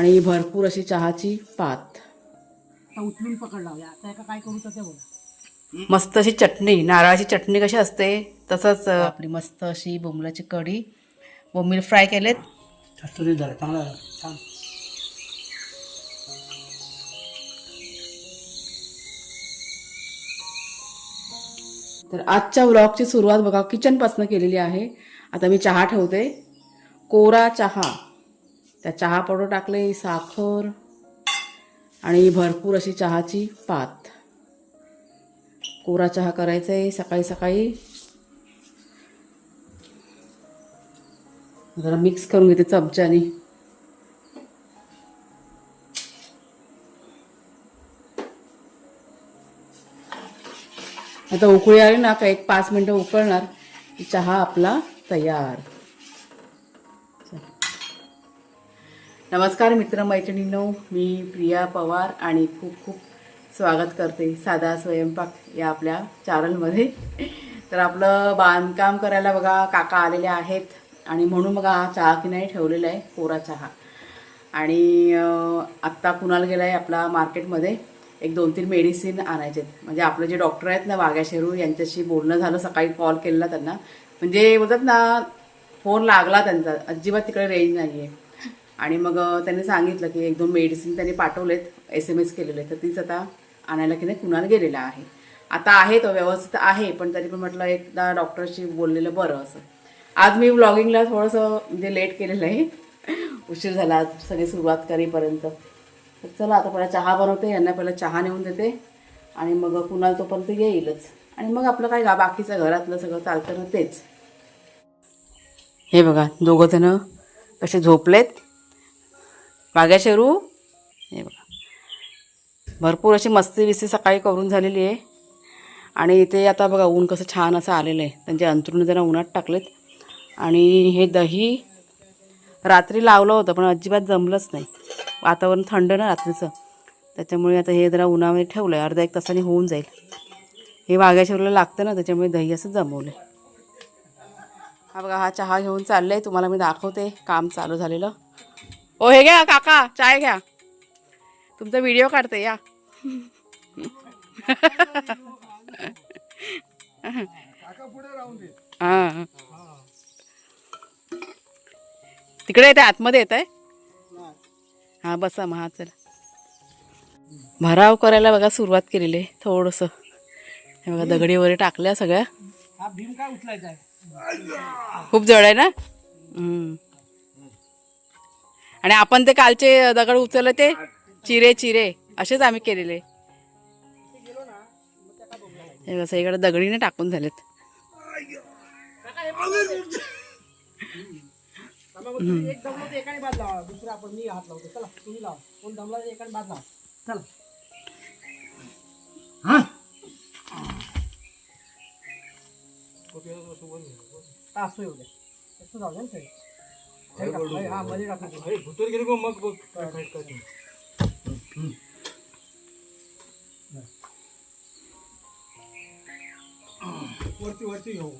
आणि भरपूर अशी चहाची पात. आता उचलून पकडला आता एका काय करू तर ते बोला. मस्त अशी चटणी नारळाची चटणी कशी असते तसंच आपली मस्त अशी बोंबलाची कढी. बोंबील फ्राय केलेत. चांगला छान. तर आजच्या व्लॉगची सुरुवात बघा किचनपासून केलेली आहे. आता मी चहा ठेवते. कोरा चहा. त्या चहा पावडर टाकले साखर आणि भरपूर अशी चहाची पात. कोरा चहा करायचा आहे सकाळी सकाळी. जरा मिक्स करून घेते चमच्याने. आता उकळी आली ना का एक पाच मिनटं उकळणार की चहा आपला तयार. नमस्कार मित्रमैत्रिणींनो मी प्रिया पवार आणि खूप खूप स्वागत करते साधा स्वयंपाक या आपल्या चॅनलमध्ये तर आपलं बांधकाम करायला बघा काका आलेले आहेत आणि म्हणून बघा हा चहा की नाही ठेवलेला आहे कोरा चहा. आणि आत्ता कुणाला गेला आहे आपला मार्केटमध्ये एक दोन तीन मेडिसिन आणायचे आहेत म्हणजे आपले जे डॉक्टर आहेत ना वाघ्या शेरू यांच्याशी बोलणं झालं सकाळी कॉल केलेला त्यांना. म्हणजे बोलतात ना फोन लागला त्यांचा अजिबात तिकडे रेंज नाही आहे आणि मग त्यांनी सांगितलं की एक दोन मेडिसिन त्यांनी पाठवलेत एस एम एस केलेले. तर तीच आता आणायला की नाही कुणाल गेलेला आहे. आता आहे तो व्यवस्थित आहे पण तरी पण म्हटलं एकदा डॉक्टरशी बोललेलं बरं असं. आज मी व्लॉगिंगला थोडंसं म्हणजे लेट केलेलं आहे. उशीर झाला आज सगळी सुरुवात करेपर्यंत. तर चला आता पहिला चहा बनवते यांना पहिला चहा नेऊन देते. आणि मग कुणाल तोपर्यंत येईलच. आणि मग आपलं काय गा बाकीचं घरातलं सगळं चालतं ना तेच. हे बघा दोघं जण कसे झोपलेत. बाग्या शेरू. हे बघा. भरपूर अशी मस्ती विस्ती सकाळी करून झालेली आहे. आणि इथे आता बघा ऊन कसं छान असं आलेलं आहे. त्यांचे अंथरुण जरा उन्हात टाकलेत. आणि हे दही रात्री लावलं होतं पण अजिबात जमलंच नाही. वातावरण थंड ना रात्रीचं. त्याच्यामुळे आता हे जरा उन्हामध्ये ठेवलं आहे अर्धा एक तासाने होऊन जाईल. हे वाघ्याशिवला लागतं ना त्याच्यामुळे दही असं जमवलं हा बघा हा चहा घेऊन चाललं आहे तुम्हाला मी दाखवते. काम चालू झालेलं. ओ हे घ्या काका चाय घ्या. तुमचा व्हिडिओ काढते या. हां. तिकडे येते आतमध्ये येत आहे? हां बसा मग हा चला. भराव करायला बघा सुरुवात केलेली आहे थोडंसं. हे बघा दगडी वगैरे टाकल्या सगळ्या. खूप जड आहे ना? हम्म. आणि आपण ते कालचे दगड उचलले ते चिरे चिरे असेच आम्ही केलेले. हे कसं इकडे दगडीने टाकून झालेत. एक दमला एकाने बाद लावा दुसरा आपण मी हात लावतो चला तुम्ही लावा कोण दमला एकाने बाद लावा चला येऊ द्या असं जाऊ द्या ना खेळ. खेळ टाकू. हा मध्ये टाकू मग बघ काय काय काय ते. वरती वरती घेऊ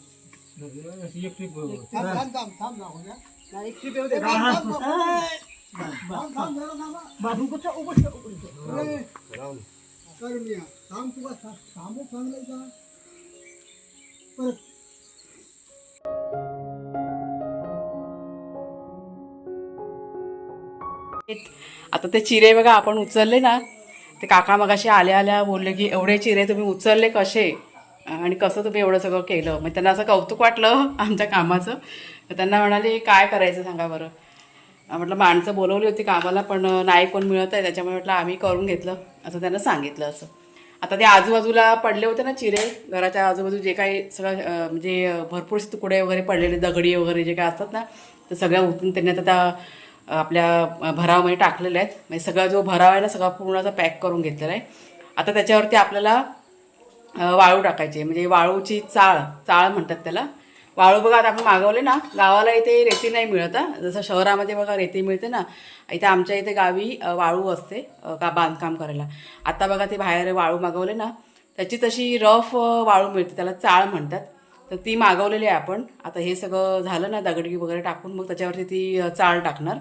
अशी एक ट्रिप बरोबर थांब थांब थांब थांब जाऊ द्या नाही, एक ट्रिप येऊ दे थांब, थांब, थांब. थांब, आता ते चिरे बघा आपण उचलले ना ते काका मगाशी आल्या आल्या बोलले की एवढे चिरे तुम्ही उचलले कसे? आणि कसं तुम्ही एवढं सगळं केलं? मग त्यांना असं कौतुक वाटलं आमच्या कामाचं. तर त्यांना म्हणाले काय करायचं सांगा बरं. म्हटलं माणसं बोलवली होती कामाला पण नाही कोण मिळत आहे त्याच्यामुळे म्हटलं आम्ही करून घेतलं. असं त्यांना सांगितलं असं. आता ते आजूबाजूला पडले होते ना चिरे घराच्या आजूबाजू जे काही सगळं म्हणजे भरपूर तुकडे वगैरे पडलेले दगडी वगैरे जे काय असतात ना ते सगळ्या उतरून त्यांनी आता त्या आपल्या भरावामध्ये टाकलेले आहेत. म्हणजे सगळा जो भराव आहे ना सगळा पूर्ण असा पॅक करून घेतलेला आहे. आता त्याच्यावरती आपल्याला वाळू टाकायचे. म्हणजे वाळूची चाळ चाळ म्हणतात त्याला. वाळू बघा आता आपण मागवले ना गावाला इथे रेती नाही मिळत जसं शहरामध्ये बघा रेती मिळते ना इथे आमच्या इथे गावी वाळू असते का बांधकाम करायला. आता बघा ते बाहेर वाळू मागवले ना त्याची तशी रफ वाळू मिळते त्याला चाळ म्हणतात. तर ती मागवलेली आहे आपण. आता हे सगळं झालं ना दगडगी वगैरे टाकून मग त्याच्यावरती ती चाळ टाकणार.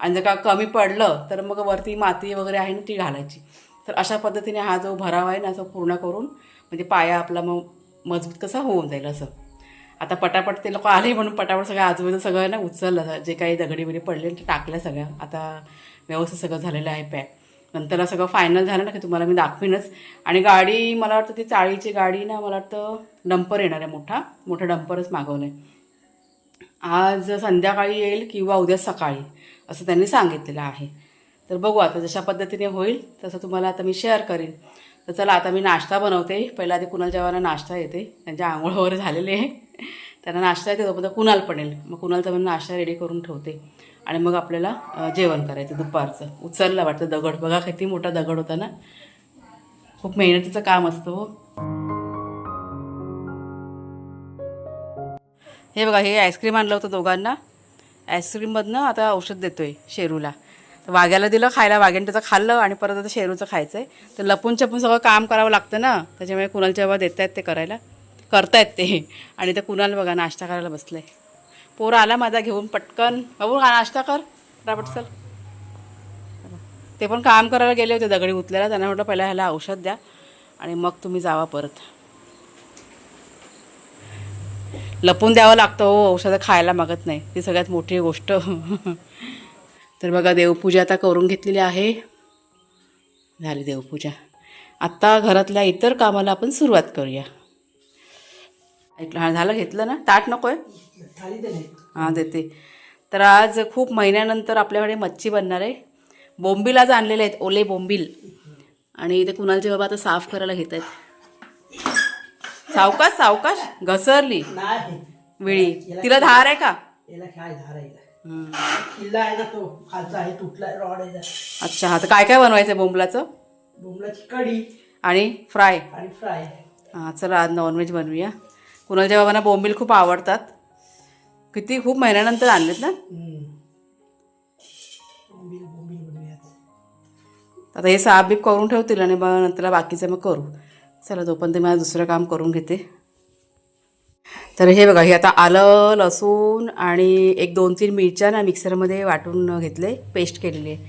आणि जर का कमी पडलं तर मग वरती माती वगैरे आहे ना ती घालायची. तर अशा पद्धतीने हा जो भराव आहे ना असं पूर्ण करून म्हणजे पाया आपला मग मजबूत कसा होऊन जाईल असं. आता पटापट ते लोक आले म्हणून पटापट सगळं आजूबाजू सगळं ना उचललं. जे काही दगडी बिडी पडले ते टाकल्या सगळ्या आता व्यवस्थित सगळं झालेलं आहे पॅक. नंतर सगळं फायनल झालं ना की तुम्हाला मी दाखवीनच. आणि गाडी मला वाटतं ती चाळीची गाडी ना मला वाटतं डंपर येणार आहे मोठा. मोठा डंपरच मागवलं आहे आज संध्याकाळी येईल किंवा उद्या सकाळी? असं त्यांनी सांगितलेलं आहे. तर बघू आता जशा पद्धतीने होईल तसं तुम्हाला आता मी शेअर करेन. तर चला आता मी नाश्ता बनवते. पहिला आधी कुणाल जेव्हा नाश्ता येते. त्यांच्या आंघोळ वगैरे झालेले आहे. त्यांना नाश्ता येते तोपर्यंत कुणाल पण येईल मग कुणालचा मी नाश्ता रेडी करून ठेवते. आणि मग आपल्याला जेवण करायचं दुपारचं. उचललं वाटतं दगड. बघा किती मोठा दगड होता ना? खूप मेहनतीचं काम असतं हो. हे बघा हे आईस्क्रीम आणलं होतं दोघांना. आईस्क्रीममधनं आता औषध देतो आहे शेरूला. तर वाघ्याला दिलं खायला वाघ्याने त्याचं खाल्लं आणि परत आता शेरूचं खायचं आहे तर लपून छपून सगळं काम करावं लागतं ना. त्याच्यामुळे कुणाला जेव्हा देत आहेत ते करायला करतायत ते. आणि ते कुणाल बघा नाश्ता करायला बसलं. आहे पोरं आला माझा घेऊन पटकन. बाबू हा नाश्ता कर. पटापट चल. ते पण काम करायला गेले होते दगडी उतल्याला त्यांना म्हटलं पहिला ह्याला औषध द्या आणि मग तुम्ही जावा परत. लपून द्यावं लागतं हो औषधं खायला मागत नाही. ती सगळ्यात मोठी गोष्ट. तर बघा देवपूजा आता करून घेतलेली आहे. झाली देवपूजा. आत्ता घरातल्या इतर कामाला आपण सुरुवात करूया. ऐकलं झालं घेतलं ना? ताट नको आहे हां देते. तर आज खूप महिन्यानंतर आपल्याकडे मच्छी बनणार आहे. बोंबील आज आणलेले आहेत ओले बोंबील. आणि ते कुणालचे बाबा आता साफ करायला घेत आहेत सावकाश सावकाश घसरली. नाही. विळी. तिला धार आहे का? याला काय धार आहे याला? हम्म. किल्ला आहे ना तो. खालचा आहे तुटला रॉड आहे. अच्छा हा तर काय काय बनवायचं बोंबलाचं? बोंबलाची कढी आणि फ्राय. आणि फ्राय. हां चला आज नॉनव्हेज बनवूया. कुणालच्या बाबांना बोंबील खूप आवडतात. किती खूप महिन्यानंतर आणलेत ना? बोंबील बोंबील बनवूयात. आता हे साफ बीप करून ठेवतील आणि मग नंतर बाकीचं मग करू. चला तोपर्यंत मी आज दुसरं काम करून घेते. तर हे बघा हे आता आलं लसूण आणि एक दोन तीन मिरच्या ना मिक्सरमध्ये वाटून घेतले पेस्ट केलेली आहे.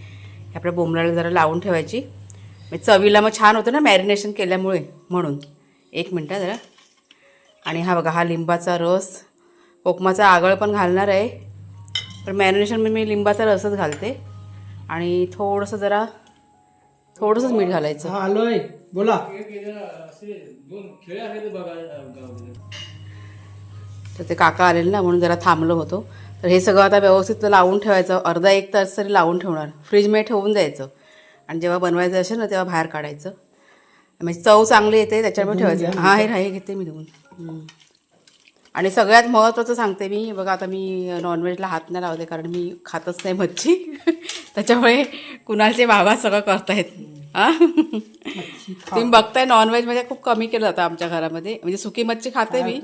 हे आपल्या बोंबलाला जरा लावून ठेवायची. म्हणजे चवीला मग छान होतं ना मॅरिनेशन केल्यामुळे म्हणून. एक मिनटं जरा. आणि हा बघा हा लिंबाचा रस. कोकमाचा आगळ पण घालणार आहे. पण मॅरिनेशन मी लिंबाचा रसच घालते. आणि थोडंसं जरा थोडंसंच मीठ घालायचं. हा आलोय बोला. दोन तर ते काका आलेले ना म्हणून जरा थांबलो होतो. तर हे सगळं आता व्यवस्थित लावून ठेवायचं. अर्धा एक तास तरी लावून ठेवणार. फ्रीजमध्ये ठेवून द्यायचं. आणि जेव्हा बनवायचं असेल ना तेव्हा बाहेर काढायचं. म्हणजे चव चांगली येते त्याच्यामुळे ठेवायचं. हां हे राही घेते मी धुवून. हम्म. आणि सगळ्यात महत्त्वाचं सांगते मी बघा आता मी नॉनव्हेजला हात नाही लावते कारण मी खातच नाही मच्छी. त्याच्यामुळे कुणालचे बाबा सगळं करतायत. हां? तुम्ही बघताय नॉनव्हेजमध्ये खूप कमी केलं जातं आमच्या घरामध्ये. म्हणजे सुकी मच्छी खाते मी.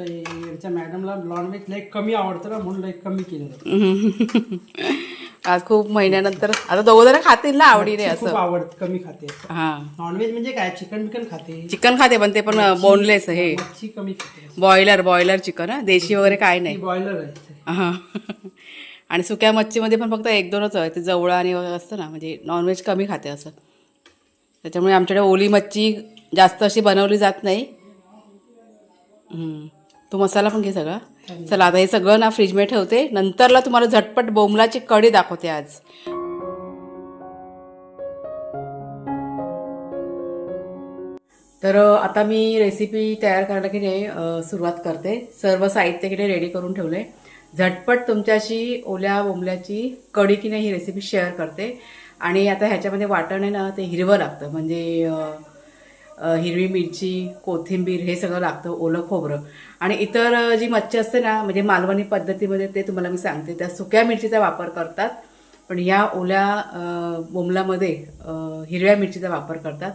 मॅडमला नॉनव्हेज लई कमी आवडतं ना म्हणून लई कमी केलं. आज खूप महिन्यानंतर आता दोघं जण खातील ना आवडीने असं. आवडत कमी खाते. हां. नॉनव्हेज म्हणजे काय चिकन बिकन खाते. चिकन खाते पण ते पण बोनलेस हे कमी खाते. बॉयलर बॉयलर चिकन देशी वगैरे काय नाही. बॉयलर आहे. हां. आणि सुक्या मच्छीमध्ये पण फक्त एक दोनच आहे ते जवळ आणि वगैरे असतं ना म्हणजे नॉनव्हेज कमी खाते असं. त्याच्यामुळे आमच्याकडे ओली मच्छी जास्त अशी बनवली जात नाही. तू तो मसाला पण घे सगळा. चला आता हे सगळं ना फ्रीजमध्ये ठेवते. नंतरला तुम्हाला झटपट बोंबलाची कढी दाखवते आज. तर आता मी रेसिपी तयार करायला की नाही सुरुवात करते. सर्व साहित्य की रेडी करून ठेवले झटपट तुमच्याशी ओल्या बोंबल्याची कढी की नाही ही रेसिपी शेअर करते. आणि आता ह्याच्यामध्ये वाटण आहे ना ते हिरवं लागतं. म्हणजे हिरवी मिरची कोथिंबीर हे सगळं लागतं ओलं खोबरं. आणि इतर जी मच्छी असते ना म्हणजे मालवणी पद्धतीमध्ये ते तुम्हाला मी सांगते. त्या सुक्या मिरचीचा वापर करतात. पण या ओल्या बोंबलामध्ये हिरव्या मिरचीचा वापर करतात.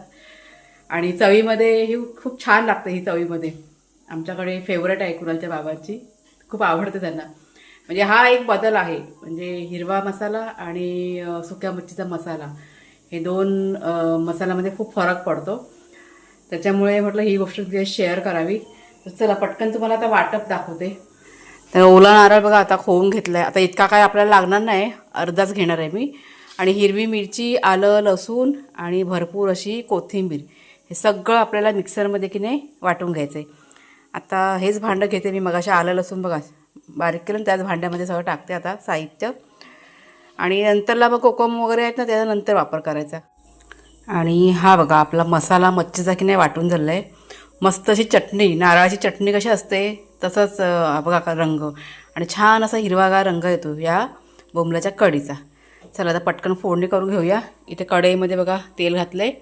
आणि चवीमध्ये ही खूप छान लागते ही चवीमध्ये. आमच्याकडे फेवरेट आहे कुणालच्या बाबांची. खूप आवडते त्यांना. म्हणजे हा एक बदल आहे. म्हणजे हिरवा मसाला आणि सुक्या मच्छीचा मसाला. हे दोन मसाल्यामध्ये खूप फरक पडतो. त्याच्यामुळे म्हटलं ही गोष्ट तुझ्या शेअर करावी. तर चला पटकन तुम्हाला आता वाटप दाखवते. तर ओला नारळ बघा आता खोवून घेतला आहे आता इतका काय आपल्याला लागणार नाही. अर्धाच घेणार आहे मी. आणि हिरवी मिरची आलं लसूण आणि भरपूर अशी कोथिंबीर. हे सगळं आपल्याला मिक्सरमध्ये की नाही वाटून घ्यायचं आहे आता हेच भांडं घेते मी मगाशी. आलं लसूण बघा. बारीक केलं त्याच भांड्यामध्ये सगळं टाकते आता साहित्य. आणि नंतरला मग कोकम वगैरे आहेत ना त्याचा नंतर वापर करायचा. आणि हा बघा आपला मसाला मच्छीचा की नाही वाटून झाला आहे मस्त अशी चटणी नारळाची चटणी कशी असते तसंच बघा का रंग. आणि छान असा हिरवागार रंग येतो या बोंबल्याच्या कढीचा. चला आता पटकन फोडणी करून घेऊया. इथे कढईमध्ये बघा तेल घातलं आहे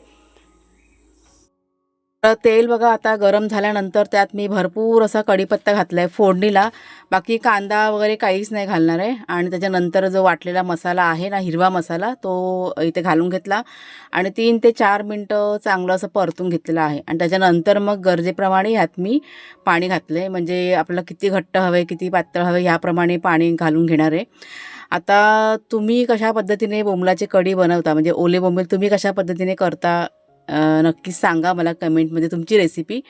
तेल बघा आता गरम झाल्यानंतर त्यात मी भरपूर असा कढीपत्ता घातला आहे फोडणीला. बाकी कांदा वगैरे काहीच नाही घालणार आहे. आणि त्याच्यानंतर जो वाटलेला मसाला आहे ना हिरवा मसाला तो इथे घालून घेतला. आणि तीन ते चार मिनटं चांगलं असं परतून घेतलेलं आहे. आणि त्याच्यानंतर मग गरजेप्रमाणे ह्यात मी पाणी घातलं आहे म्हणजे आपल्याला किती घट्ट हवे किती पातळ हवे ह्याप्रमाणे पाणी घालून घेणार आहे. आता तुम्ही कशा पद्धतीने बोंबलाची कढी बनवता? म्हणजे ओले बोंबील तुम्ही कशा पद्धतीने करता? नक्कीच सांगा मला कमेंटमध्ये तुमची रेसिपी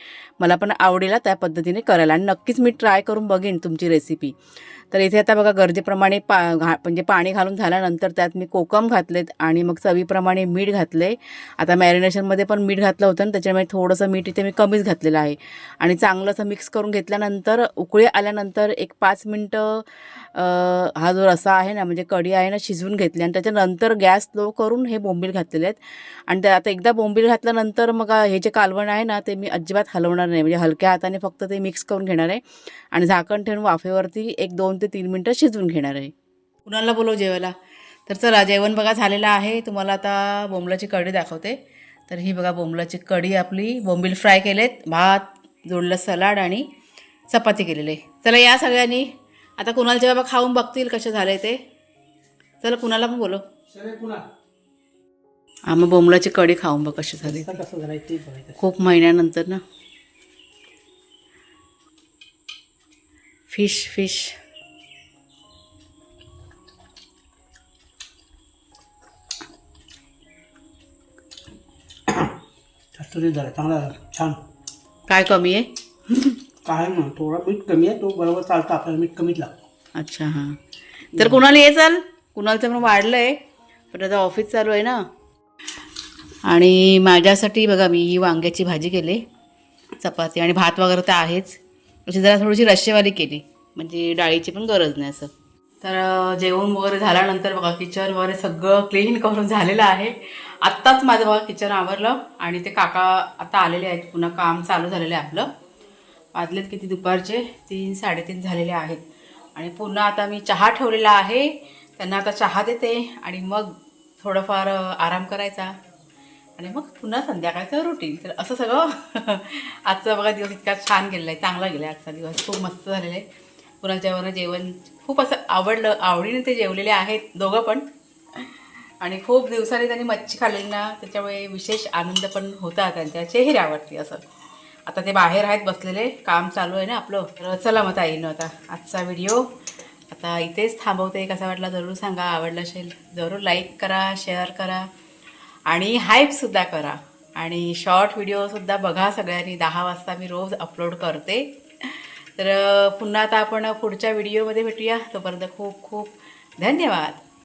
मला पण आवडेल त्या पद्धतीने करायला. आणि नक्कीच मी ट्राय करून बघेन तुमची रेसिपी तर इथे आता बघा गरजेप्रमाणे पा घा म्हणजे पाणी घालून झाल्यानंतर त्यात मी कोकम घातलेत आणि मग चवीप्रमाणे मीठ घातले. आता मॅरिनेशनमध्ये पण मीठ घातलं होतं ना त्याच्यामुळे थोडंसं मीठ इथे मी कमीच घातलेलं आहे. आणि चांगलं असं मिक्स करून घेतल्यानंतर उकळी आल्यानंतर एक पाच मिनटं हा जो रसा आहे ना म्हणजे कढी आहे ना शिजवून घेतली आणि त्याच्यानंतर गॅस स्लो करून हे बोंबील घातलेले आहेत. आणि त्या आता एकदा बोंबील घातल्यानंतर मग हे जे कालवण आहे ना ते मी अजिबात हलवणार नाही. म्हणजे हलक्या हाताने फक्त ते मिक्स करून घेणार आहे. आणि झाकण ठेवून वाफेवरती एक दोन ते तीन मिनटं शिजवून घेणार आहे. कुणाला बोलव जेवायला? तर चला जेवण बघा झालेलं आहे. तुम्हाला आता बोंबलाची कढी दाखवते. तर ही बघा बोंबलाची कढी आपली. बोंबील फ्राय केलेत. भात जोडलं सलाड आणि चपाती केलेली आहे. चला या सगळ्यांनी. आता कुणाला जेव्हा खाऊन बघतील कसे झाले ते. चला कुणाला पण बोलव. हा मग बोंबलाची कढी खाऊन बघ कशी झाली. खूप महिन्यानंतर ना. Fish fish. जास्त ते झालं चांगला झाला. छान. काय कमी आहे? काय मग थोडा मीठ कमी आहे तो बरोबर चालतं आपल्याला मीठ कमीच लागतं. अच्छा हां. तर कुणाला ये चाल? कुणालचं पण वाढलं आहे पण आता ऑफिस चालू आहे ना. आणि माझ्यासाठी बघा मी ही वांग्याची भाजी केली चपाती आणि भात वगैरे तर आहेच. अशी जरा थोडीशी रश्शेवाली केली म्हणजे डाळीची पण गरज नाही असं. तर जेवण वगैरे झाल्यानंतर बघा किचन वगैरे सगळं क्लीन करून झालेलं आहे. आत्ताच माझं बघा किचन आवरलं आणि ते काका आता आलेले आहेत. पुन्हा काम चालू झालेलं आहे आपलं. वाजलेत किती दुपारचे? तीन साडेतीन झालेले आहेत. आणि पुन्हा आता मी चहा ठेवलेला आहे. त्यांना आता चहा देते आणि मग थोडंफार आराम करायचा. आणि मग पुन्हा संध्याकाळचं रुटीन तर असं सगळं आजचा बघा दिवस इतका छान गेलेला आहे. चांगला गेला आहे आजचा दिवस. खूप मस्त झालेला आहे. पुन्हा जेवण खूप असं आवडलं आवडीने ते जेवलेले आहेत दोघं पण. आणि खूप दिवसांनी त्यांनी मच्छी खाल्लेली ना त्याच्यामुळे विशेष आनंद पण होता त्यांच्या. चेहऱ्यावरती असं. आता ते बाहेर आहेत बसलेले काम चालू आहे ना आपलं. तर चला मग ताईनं आता आजचा व्हिडिओ. आता इथेच थांबवते. कसा वाटला जरूर सांगा आवडला असेल जरूर लाईक करा शेअर करा. आणि हाईपसुद्धा करा. आणि शॉर्ट व्हिडिओसुद्धा बघा सगळ्यांनी. दहा वाजता मी रोज अपलोड करते. तर पुन्हा आता आपण पुढच्या व्हिडिओमध्ये भेटूया. तोपर्यंत खूप खूप धन्यवाद.